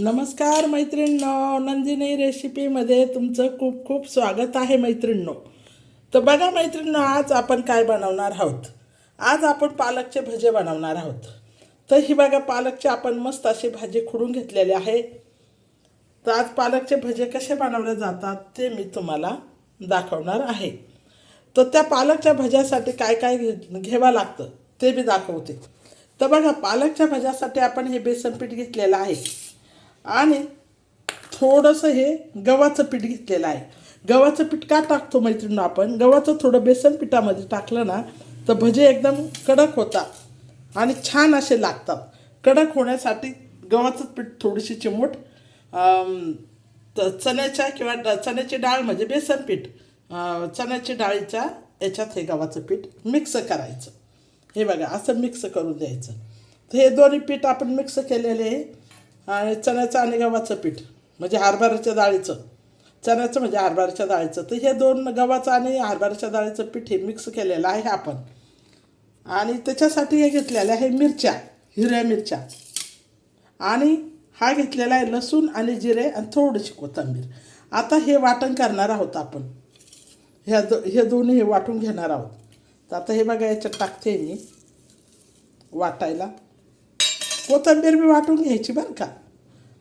नमस्कार मैत्रिणींनो नंदिनी रेसिपीमध्ये तुमचं खूप खूप स्वागत आहे मैत्रिणींनो. तर बघा मैत्रिणींनो आज आपण काय बनवणार आहोत? आज आपण पालकचे भजे बनवणार आहोत. तर ही बघा पालकचे आपण मस्त अशी भाजी खुडून घेतलेली आहे. तर आज पालकचे भजे कसे बनवले जातात ते मी तुम्हाला दाखवणार आहे. तर त्या पालकच्या भज्यासाठी काय काय घे घ्यावं लागतं ते मी दाखवते. तर बघा पालकच्या भज्यासाठी आपण हे बेसन पीठ घेतलेलं आहे. आणि थोडंसं हे गव्हाचं पीठ घेतलेलं आहे. गव्हाचं पीठ का टाकतो मैत्रिणी आपण? गव्हाचं थोडं बेसन पिठामध्ये टाकलं ना तर भजे एकदम कडक होतात आणि छान असे लागतात. कडक होण्यासाठी गव्हाचं पीठ थोडीशी चिमूट चण्याच्या किंवा चण्याची डाळ म्हणजे बेसन पीठ चण्याची डाळीच्या याच्यात हे गव्हाचं पीठ मिक्स करायचं. हे बघा असं मिक्स करून द्यायचं. तर हे दोन्ही पीठ आपण मिक्स केलेले आहे. आणि चण्याचं आणि गव्हाचं पीठ म्हणजे हरभऱ्याच्या डाळीचं. चण्याचं म्हणजे हरभऱ्याच्या डाळीचं. तर हे दोन गव्हाचं आणि हरभऱ्याच्या डाळीचं पीठ हे मिक्स केलेलं आहे आपण. आणि त्याच्यासाठी हे घेतलेलं आहे मिरच्या हिरव्या मिरच्या. आणि हा घेतलेला आहे लसूण आणि जिरे आणि थोडीशी कोथिंबीर. आता हे वाटण करणार आहोत आपण. ह्या दो हे दोन्ही हे वाटून घेणार आहोत. तर आता हे बघा याच्यात टाकते मी वाटायला. कोथिंबीर बी वाटून घ्यायची बरं का?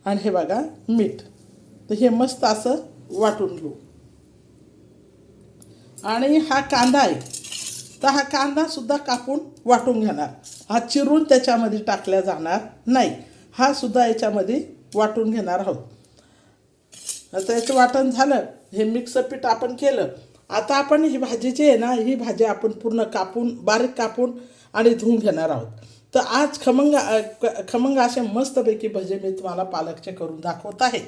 आणि हे बघा मीठ. तर हे मस्त असं वाटून घेऊ. आणि हा कांदा आहे. तर हा कांदासुद्धा कापून वाटून घेणार. हा चिरून त्याच्यामध्ये टाकल्या जाणार नाही. हा सुद्धा याच्यामध्ये वाटून घेणार आहोत. आता याचं वाटण झालं. हे मिक्सर पीठ आपण केलं. आता आपण ही भाजी जी आहे ना ही भाजी आपण पूर्ण कापून बारीक कापून आणि धुवून घेणार आहोत. तर आज खमंग क- खमंग असे मस्तपैकी भजे मी तुम्हाला पालकचे करून दाखवत आहे.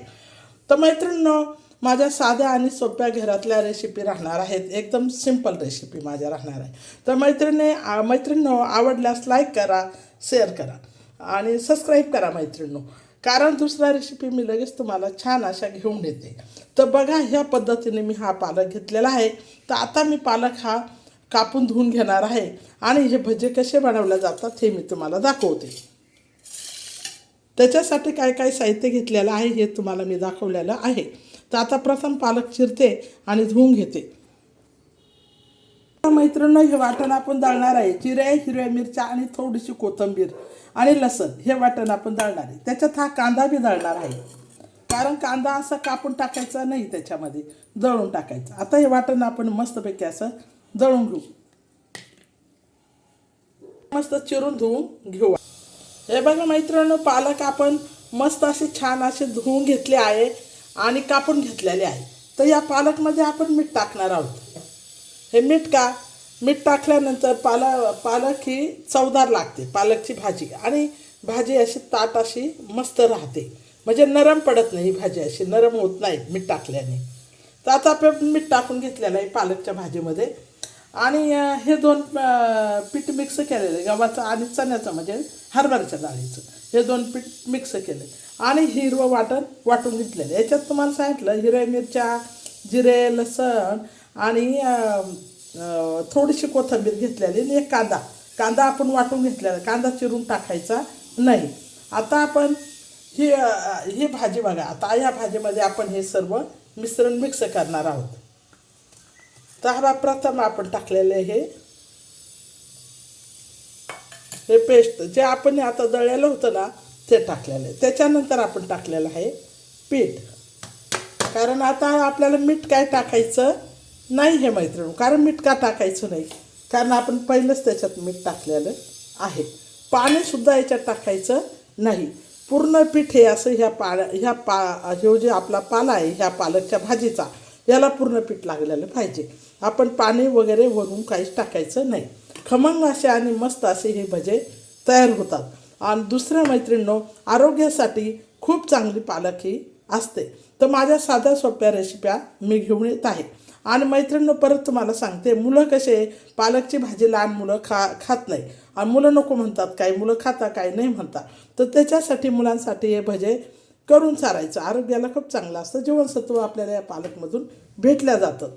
तर मैत्रिणींनो माझ्या साध्या आणि सोप्या घरातल्या रेसिपी राहणार आहेत. एकदम सिंपल रेसिपी माझ्या राहणार आहे. तर मैत्रिणी आ- मैत्रिणींनो आवडल्यास लाईक करा शेअर करा आणि सबस्क्राईब करा मैत्रिणींनो. कारण दुसरा रेसिपी मी लगेच तुम्हाला छान अशा घेऊन येते तर बघा ह्या पद्धतीने मी हा पालक घेतलेला आहे. तर आता मी पालक हा कापून धुवून घेणार आहे. आणि हे भजे कसे बनवले जातात हे मी तुम्हाला दाखवते. त्याच्यासाठी काय काय साहित्य घेतलेलं आहे हे तुम्हाला मी दाखवलेलं आहे. तर आता प्रथम पालक चिरते आणि धुवून घेते. मैत्रिणी हे वाटण आपण दळणार आहे. चिऱ्या हिरव्या मिरच्या आणि थोडीशी कोथिंबीर आणि लसण हे वाटण आपण दळणार आहे. त्याच्यात हा कांदा बी दळणार आहे. कारण कांदा असा कापून टाकायचा नाही त्याच्यामध्ये दळून टाकायचा. आता हे वाटण आपण मस्तपैकी असं दळून घेऊ. मस्त चिरून धुवून घेऊ. हे बघा मैत्रिणी पालक आपण मस्त असे छान असे धुवून घेतले आहे आणि कापून घेतलेले आहे. तर या पालकमध्ये आपण मीठ टाकणार आहोत. हे मीठ का? मीठ टाकल्यानंतर पाला पालक ही चवदार लागते पालकची भाजी. आणि भाजी अशी ताट अशी मस्त राहते. म्हणजे नरम पडत नाही भाजी अशी नरम होत नाही मीठ टाकल्याने. तर आता आपण मीठ टाकून घेतलेलं आहे पालकच्या भाजीमध्ये. आणि हे दोन पीठ मिक्स केलेलं गव्हाचं आणि चण्याचं म्हणजे हरभऱ्याच्या डाळीचं हे दोन पीठ मिक्स केले. आणि हिरवं वाटण वाटून घेतलेलं. आहे. याच्यात तुम्हाला सांगितलं हिरव्या मिरच्या जिरे लसण आणि थोडीशी कोथिंबीर घेतलेली आणि एक कांदा. कांदा आपण वाटून घेतलेला. कांदा चिरून टाकायचा नाही. आता आपण ही ही भाजी बघा. आता या भाजीमध्ये आपण हे सर्व मिश्रण मिक्स करणार आहोत. तर हा प्रथम आपण टाकलेले हे. हे पेस्ट जे आपण आता दळलेलं होतं ना ते टाकलेलं आहे. त्याच्यानंतर आपण टाकलेलं आहे पीठ. कारण आता आपल्याला मीठ काय टाकायचं नाही हे मैत्रीण कारण मीठ का टाकायचं नाही? कारण आपण पहिलंच त्याच्यात मीठ टाकलेलं आहे. पाणीसुद्धा याच्यात टाकायचं नाही. पूर्ण पीठ हे असं ह्या पा ह्या पा हे जे आपला पाला आहे ह्या पालकच्या भाजीचा याला पूर्ण पीठ लागलेलं पाहिजे. आपण पाणी वगैरे वरून काहीच टाकायचं नाही. खमंग असे आणि मस्त असे हे भजे तयार होतात. आणि दुसऱ्या मैत्रिणींनो आरोग्यासाठी खूप चांगली पालक ही असते. तर माझ्या साध्या सोप्या रेसिप्या मी घेऊन येत आहे. आणि मैत्रिणींनो परत तुम्हाला सांगते मुलं कसे पालकची भाजी लहान मुलं खा खात नाही. आणि मुलं नको म्हणतात काही मुलं खाता काही नाही म्हणतात. तर त्याच्यासाठी मुलांसाठी हे भजे करून चारायचं आरोग्याला खूप चांगलं असतं. जीवनसत्व आपल्याला या पालकमधून भेटल्या जातं.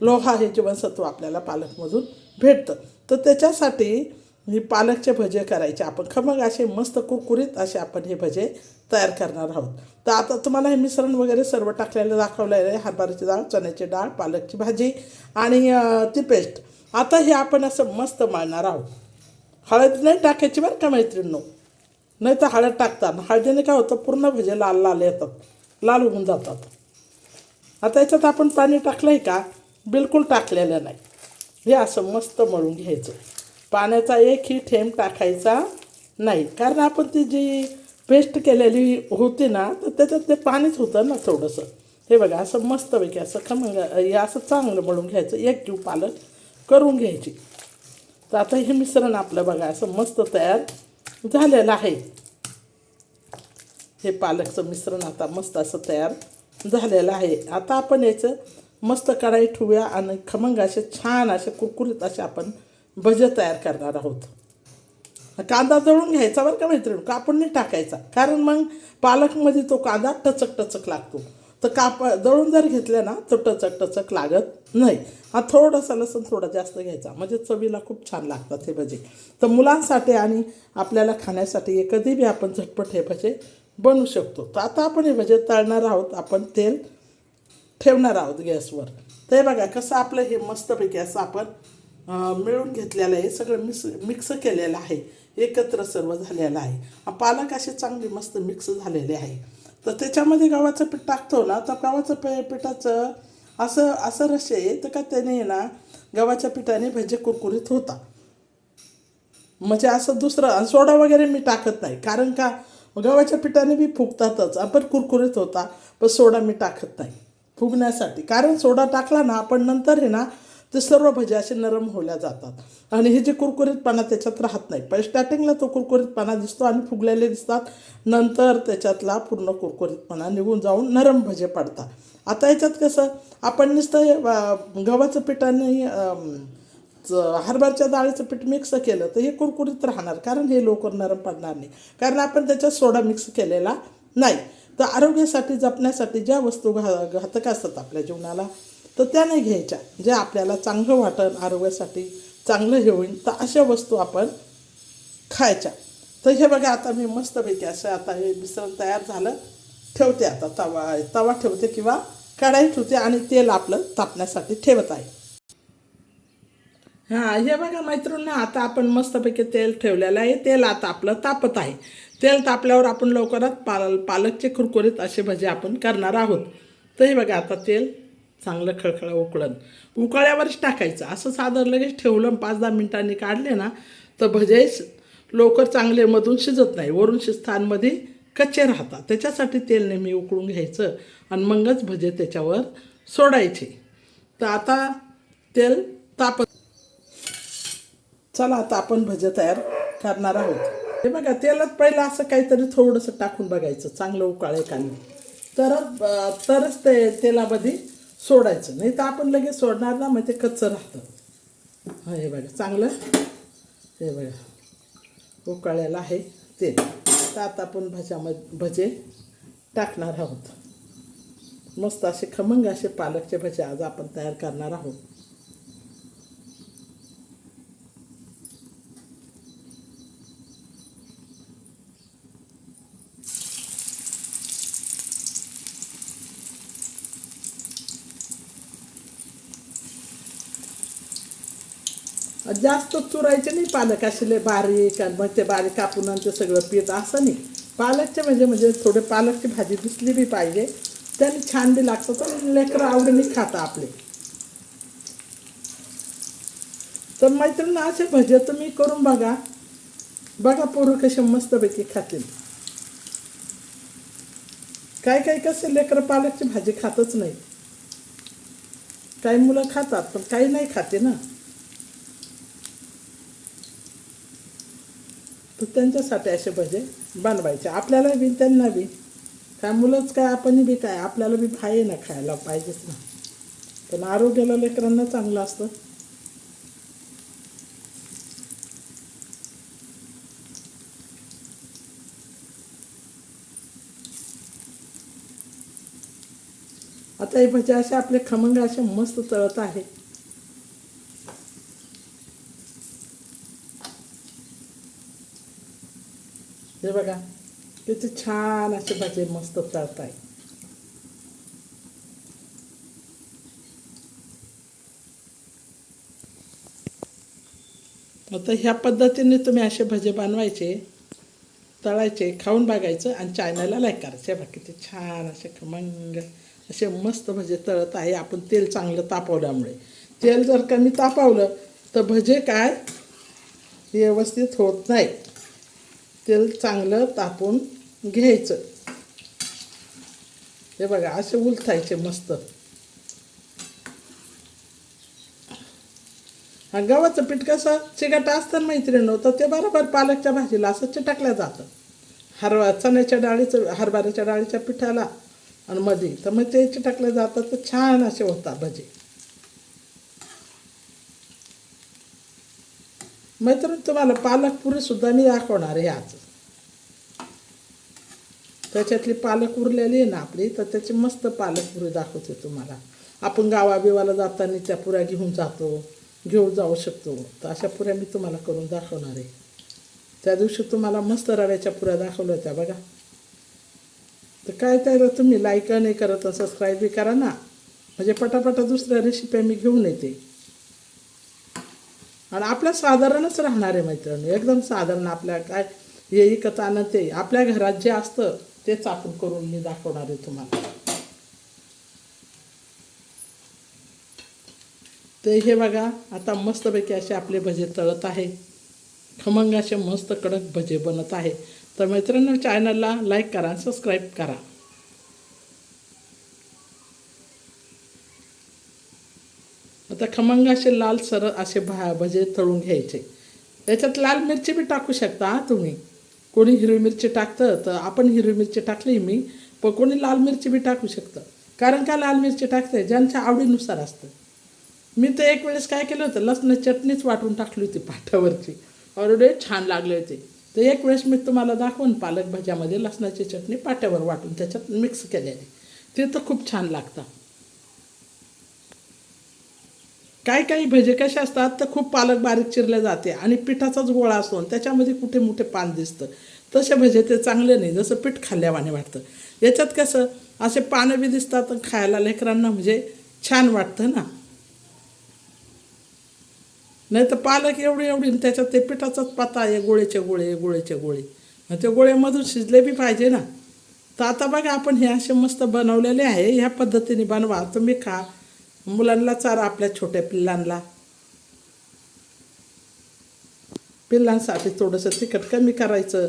लोहा हे जीवनसत्व आपल्याला पालकमधून भेटतं. तर त्याच्यासाठी ही पालकचे भजे करायचे. आपण खमग असे मस्त कुरकुरीत असे आपण हे भजे तयार करणार आहोत. तर आता तुम्हाला हे मिश्रण वगैरे सर्व टाकलेलं दाखवलेलं आहे. हरभऱ्याची डाळ चण्याची डाळ पालकची भाजी आणि ती पेस्ट. आता हे आपण असं मस्त मळणार आहोत. हळद नाही टाकायची बरं का मैत्रिणींनो? नाही तर हळद टाकतात. हळदीने काय होतं? पूर्ण भजे लाल लाल येतात. लाल होऊन जातात. आता याच्यात आपण पाणी टाकलं आहे का? बिलकुल टाकलेलं नाही. हे असं मस्त मळून घ्यायचं. पाण्याचा एकही थेंब टाकायचा नाही. कारण आपण ती जी पेस्ट केलेली होती ना तर त्याच्यात ते पाणीच होतं ना थोडंसं. हे बघा असं मस्तपैकी असं खमंग हे असं चांगलं मळून घ्यायचं. एक जीव पालक करून घ्यायची. तर आता हे मिश्रण आपलं बघा असं मस्त तयार झालेलं आहे. हे पालकचं मिश्रण आता मस्त असं तयार झालेलं आहे. आता आपण याचं मस्त कढाई ठेवूया आणि खमंग असे छान असे कुरकुरीत असे आपण भजे तयार करणार आहोत. कांदा दळून घ्यायचा बरं का मैत्रीण? कापून नाही टाकायचा. कारण मग पालकमध्ये तो कांदा टचक टचक लागतो. तर काप दळून जर घेतल्या ना तर टचक टचक लागत नाही. हा थोडासा लसूण थोडा जास्त घ्यायचा. म्हणजे चवीला खूप छान लागतात हे भजे. तर मुलांसाठी आणि आपल्याला खाण्यासाठी कधी बी आपण झटपट हे भजे बनवू शकतो. तर आता आपण हे भजे तळणार आहोत. आपण तेल ठेवणार आहोत गॅसवर. तर बघा कसं आपलं हे मस्तपैकी असं आपण मिळून घेतलेलं आहे. सगळं मिक्स मिक्स केलेलं आहे. एकत्र सर्व झालेलं आहे. पालक असे चांगले मस्त मिक्स झालेले आहे. तर त्याच्यामध्ये गव्हाचं पीठ टाकतो ना तर गव्हाचं पे पिठाचं असं असं रश आहे. तर का त्याने ना गव्हाच्या पिठाने भजे कुरकुरीत होता. म्हणजे असं दुसरं आणि सोडा वगैरे मी टाकत नाही. कारण का गव्हाच्या पिठाने बी फुगतातच आपण कुरकुरीत होता. पण सोडा मी टाकत नाही. फुगण्यासाठी. कारण सोडा टाकला ना आपण नंतर आहे ना ते सर्व भजे असे नरम होल्या जातात. आणि हे जे कुरकुरीतपणा त्याच्यात राहत नाही. पण स्टार्टिंगला तो कुरकुरीतपणा दिसतो आणि फुगलेले दिसतात. नंतर त्याच्यातला पूर्ण कुरकुरीतपणा निघून जाऊन नरम भजे पडतात. आता याच्यात कसं आपण नुसतं गव्हाचं पिठाने आणि हरभरच्या डाळीचं पीठ मिक्स केलं तर हे कुरकुरीत राहणार. कारण हे लवकर नरम पडणार नाही. कारण आपण त्याच्यात सोडा मिक्स केलेला नाही. तर आरोग्यासाठी जपण्यासाठी ज्या वस्तू घा घातक असतात आपल्या जीवनाला तर त्या नाही घ्यायच्या. जे आपल्याला चांगलं वाटन आरोग्यासाठी चांगलं हे होईल तर अशा वस्तू आपण खायच्या. तर हे बघा आता मी मस्तपैकी असं आता हे मिश्रण तयार झालं. ठेवते आता तवा तवा ठेवते किंवा कढाई ठेवते आणि तेल आपलं तापण्यासाठी ठेवत आहे. हां हे बघा मैत्रिणी आता आपण मस्तपैकी तेल ठेवलेलं आहे. तेल आता आपलं तापत आहे. तेल तापल्यावर आपण लवकरात पाल पालकचे कुरकुरीत असे भजे आपण करणार आहोत. तर हे बघा आता तेल चांगलं खळखळ उकळण. उकळ्यावरच टाकायचं. असं साधं लगेच ठेवलं पाच दहा मिनिटांनी काढले ना तर भजे लवकर चांगले मधून शिजत नाही. वरून शिजतांमध्ये कच्चे राहतात. त्याच्यासाठी तेल नेहमी उकळून घ्यायचं आणि मगच भजे त्याच्यावर सोडायचे. तर आता तेल तापत चला आता आपण भजे तयार करणार आहोत. हे बघा तेलात पहिलं असं काहीतरी थोडंसं टाकून बघायचं चांगलं उकाळे कांदे तरच तरच ते तेलामध्ये सोडायचं. नाही तर आपण लगेच सोडणार ना मग ते कच्चं राहतं. हा हे बघा चांगलं. हे बघा उकाळ्याला आहे तेल. तर आता आपण भज्यामध्ये भजे टाकणार आहोत. मस्त असे खमंग असे पालकचे भजे आज आपण तयार करणार आहोत. जास्त चुरायचे नाही पालक असे बारीक आणि मग ते बारीक कापून ते सगळं पीठ असं नाही. पालकचे म्हणजे म्हणजे थोडे पालकची भाजी दिसली बी पाहिजे. त्याने छान बी लागतं तर लेकरं आवडीने खाता आपले. तर मैत्रिणी असे भजे तुम्ही करून बघा. बघा पोरं कसे मस्तपैकी खातील. काही काही कसे लेकरं पालकची भाजी खातच नाही. काही मुलं खातात पण काही नाही खाते ना. तर त्यांच्यासाठी असे भजे बनवायचे. आपल्याला बी त्यांना बी. काय मुलंच काय आपण बी काय आपल्याला बी आहे ना खायला पाहिजेच ना. पण आरोग्याला लेकरांना चांगलं असतं. आता हे भजे असे आपले खमंग असे मस्त तळत आहे. हे बघा किती छान असे भजे मस्त तळत आहे. आता ह्या पद्धतीने तुम्ही असे भजे बनवायचे तळायचे खाऊन बघायचं आणि चॅनलला लाईक करायचे. बघा किती छान असे खमंग असे मस्त भजे तळत आहे. आपण तेल चांगलं तापवल्यामुळे. तेल जर कमी तापवलं तर भजे काय? व्यवस्थित होत नाही तेल चांगलं तापून घ्यायचं. हे बघा असे उलथायचे मस्त. हा गव्हाचं पीठ कसं चिकाटा असतं मैत्रिणी तर ते बरोबर पालकच्या भाजीला असं चिटकलं जातं. हरवा चण्याच्या डाळीचं हरभऱ्याच्या डाळीच्या पिठाला आणि मध्ये तर मग ते चिटकलं जातं तर छान असे होतात भजे. मैत्रीण तुम्हाला पालक सुद्धा मी दाखवणार आहे आज. त्याच्यातली पालक उरलेली आहे ना आपली तर त्याची मस्त पालक पुरी दाखवते तुम्हाला. आपण गावाबिवाला जाताना त्या पुऱ्या घेऊन जातो घेऊन जाऊ शकतो. तर अशा पुऱ्या मी तुम्हाला करून दाखवणार आहे. त्या दिवशी तुम्हाला मस्त रव्याच्या पुऱ्या दाखवल्या होत्या बघा. तर काय त्याला तुम्ही लाईक नाही करत सबस्क्राईब बी करा ना. म्हणजे पटापटा दुसऱ्या रेसिपी मी घेऊन येते. आणि आपल्या साधारणच राहणार आहे मैत्रिणी. एकदम साधारण आपल्या काय हे इकत आणत ते आपल्या घरात जे असतं तेच आपण करून मी दाखवणार आहे तुम्हाला. ते हे बघा आता मस्तपैकी असे आपले भजे तळत आहे. खमंग असे मस्त कडक भजे बनत आहे. तर मैत्रिणी चॅनलला लाईक करा सबस्क्राईब करा. आता खमंग असे लाल सरळ असे भा भजे तळून घ्यायचे. त्याच्यात लाल मिरची बी टाकू शकता तुम्ही. कोणी हिरवी मिरची टाकतं तर आपण हिरवी मिरची टाकली मी पण कोणी लाल मिरची बी टाकू शकतं. कारण का लाल मिरची टाकते? ज्यांच्या आवडीनुसार असतं. मी तर एक वेळेस काय केलं होतं लसण चटणीच वाटून टाकली होती पाठावरची ऑलरेडी छान लागले होते. तर एक वेळेस मी तुम्हाला दाखवून पालक भाज्यामध्ये लसणाची चटणी पाट्यावर वाटून त्याच्यात मिक्स केलेली. ते तर खूप छान लागतं. काही काही भजे कसे असतात तर खूप पालक बारीक चिरले जाते आणि पिठाचाच गोळा असतो. त्याच्यामध्ये कुठे मोठे पान दिसतं. तसे भजे ते चांगले नाही जसं पीठ खाल्ल्यावाने वाटतं. याच्यात कसं असे पानं बी दिसतात खायला लेकरांना म्हणजे छान वाटतं ना. नाही तर पालक एवढी एवढी त्याच्यात ते पिठाचाच पाता आहे गोळेचे गोळे गोळेचे गोळे. मग ते गोळ्यामधून शिजले बी पाहिजे ना. तर आता बघा आपण हे असे मस्त बनवलेले आहे. ह्या पद्धतीने बनवा तुम्ही खा. मुलांना चारा आपल्या छोट्या पिल्लांना. पिल्लांसाठी थोडंसं तिखट कमी करायचं.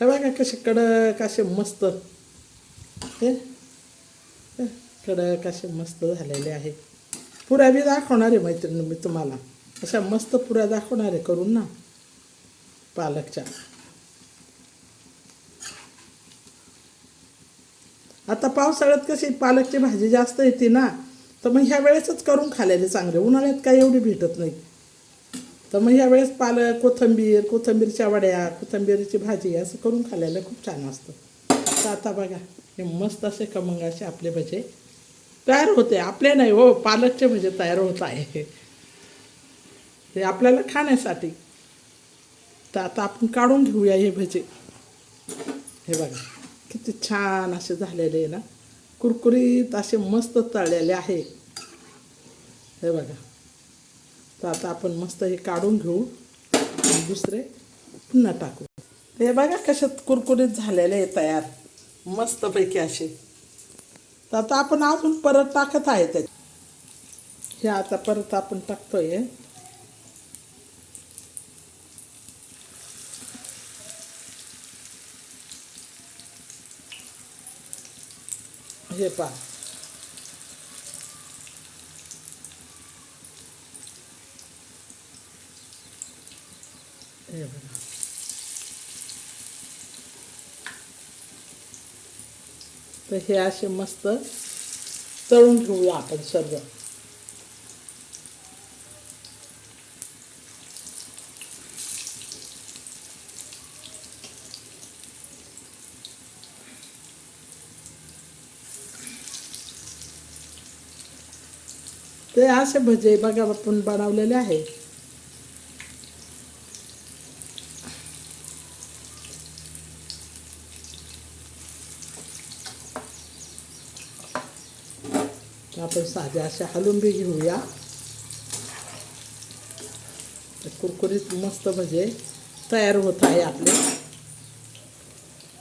हे बघा कसे कडक असे मस्त. हे? कडक असे मस्त झालेले आहे. पुऱ्या बी दाखवणार आहे मैत्रिणी मी तुम्हाला. अशा मस्त पुऱ्या दाखवणार आहे करून ना. पालकच्या. आता पावसाळ्यात कशी पालकची भाजी जास्त येते ना? तर मग ह्या वेळेसच करून खाल्लेले चांगले. उन्हाळ्यात काय एवढी भेटत नाही. तर मग ह्या वेळेस पालक कोथंबीर कोथंबीरच्या वड्या कोथंबीरची भाजी असं करून खाल्याला खूप छान असतं. तर आता बघा हे मस्त असे कमंगाचे आपले भजे तयार होते. आपले नाही हो पालकचे भजे तयार होत आहे. ते आपल्याला खाण्यासाठी. तर आता आपण काढून घेऊया हे भजे. हे बघा किती छान असे झालेले आहे ना. कुरकुरीत असे मस्त तळलेले आहे. हे बघा. तर आता आपण मस्त हे काढून घेऊ. दुसरे पुन्हा टाकू. हे बघा कशात कुरकुरीत झालेले आहे तयार. मस्तपैकी असे. तर आता आपण अजून परत टाकत आहे त्याचे. हे आता परत आपण टाकतोय. हे पा हे बघा. तर हे असे मस्त तळून घेऊया आपण सर्व. ते असे भजे बघा आपण बनवलेले आहे. आपण साध्या अशा हलुंबी घेऊया. कुरकुरीत मस्त भजे तयार होत आहे आपले.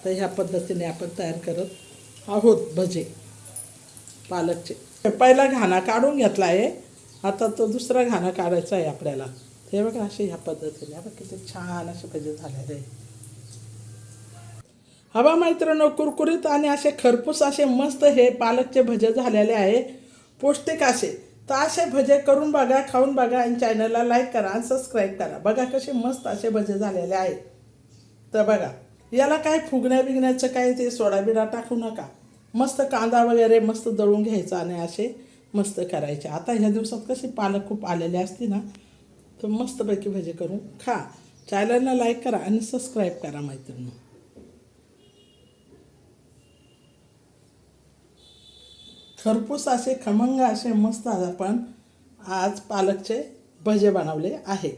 तर ह्या पद्धतीने आपण तयार करत आहोत भजे पालकचे. पहिला घाणा काढून घेतला आहे. आता तो दुसरा घाणा काढायचा आहे आपल्याला. हे बघा असे ह्या पद्धतीने. बघा किती छान असे भजे झालेले आहे. हवा मैत्रिणी कुरकुरीत आणि असे खरपूस असे मस्त हे पालकचे भजे झालेले आहे. पौष्टिक असे. तर असे भजे करून बघा खाऊन बघा आणि चॅनलला लाईक करा आणि सबस्क्राईब करा. बघा कसे मस्त असे भजे झालेले आहेत तर बघा याला काय फुगण्या बिगण्याचं काय ते सोडा बिडा टाकू नका. मस्त कांदा वगैरे मस्त दळून घ्यायचा आणि असे मस्त करायचे. आता ह्या दिवसात कसे पालक खूप आलेले असते ना तर मस्तपैकी भजे करून खा. चॅनलला लाईक करा आणि सबस्क्राईब करा मैत्रिणी. खरपूस असे खमंग असे मस्त आपण आज पालकचे भजे बनवले आहे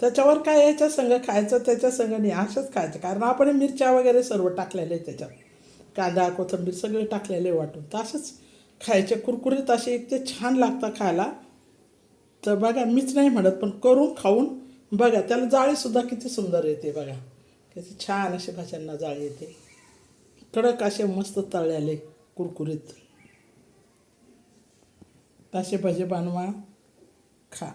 त्याच्यावर काय याच्या संग खायचं त्याच्या संग नाही. अशाच खायचं. कारण आपण मिरच्या वगैरे सर्व टाकलेले त्याच्यात. कांदा कोथिंबीर सगळे टाकलेले वाटून. तर असंच खायचे कुरकुरीत असे इतके छान लागतं खायला. तर बघा मीच नाही म्हणत पण करून खाऊन बघा. त्याला जाळीसुद्धा किती सुंदर येते बघा. किती छान असे भाज्यांना जाळी येते. कडक असे मस्त तळलेले कुरकुरीत. असे भजे बनवा. खा.